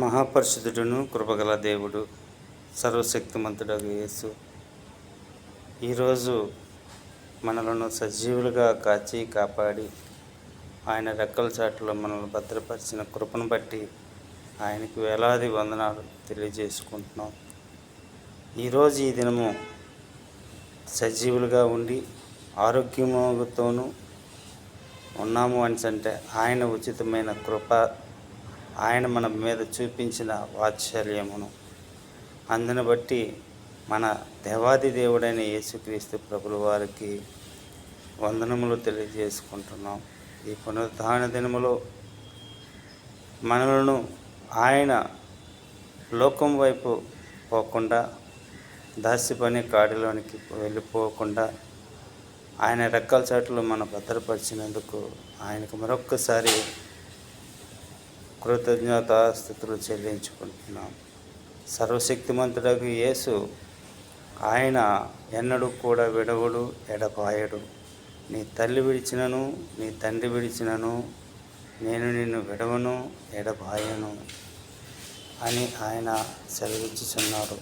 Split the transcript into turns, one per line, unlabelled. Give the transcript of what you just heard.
మహాపరిశుద్ధుడును కృపగల దేవుడు సర్వశక్తిమంతుడగు యేసు. ఈరోజు మనలను సజీవులుగా కాచి కాపాడి ఆయన రెక్కల చాటులో మనల్ని భద్రపరిచిన కృపను బట్టి ఆయనకు వేలాది వందనాలు తెలియజేసుకుంటున్నాం. ఈరోజు ఈ దినము సజీవులుగా ఉండి ఆరోగ్యముతోనూ ఉన్నాము అని అంటే ఆయన ఉచితమైన కృప ఆయన మన మీద చూపించిన వాత్సల్యమును. అందును బట్టి మన దేవాది దేవుడైన యేసుక్రీస్తు ప్రభుల వారికి వందనములు తెలియజేసుకుంటున్నాం. ఈ పునరుద్ధాన దినములో మనలను ఆయన లోకం వైపు పోకుండా దాసి పని కాడిలోనికి వెళ్ళిపోకుండా ఆయన రెక్కల చాట్లు మన భద్రపరిచినందుకు ఆయనకు మరొక్కసారి కృతజ్ఞతాస్థుతులు చెల్లించుకుంటున్నాం. సర్వశక్తిమంతుడకు యేసు ఆయన ఎన్నడూ కూడా విడవడు ఎడపాయడు నీ తల్లి విడిచినను నీ తండ్రి విడిచినను నేను నిన్ను విడవను ఎడబాయను అని ఆయన సెలవిచ్చుచున్నాడు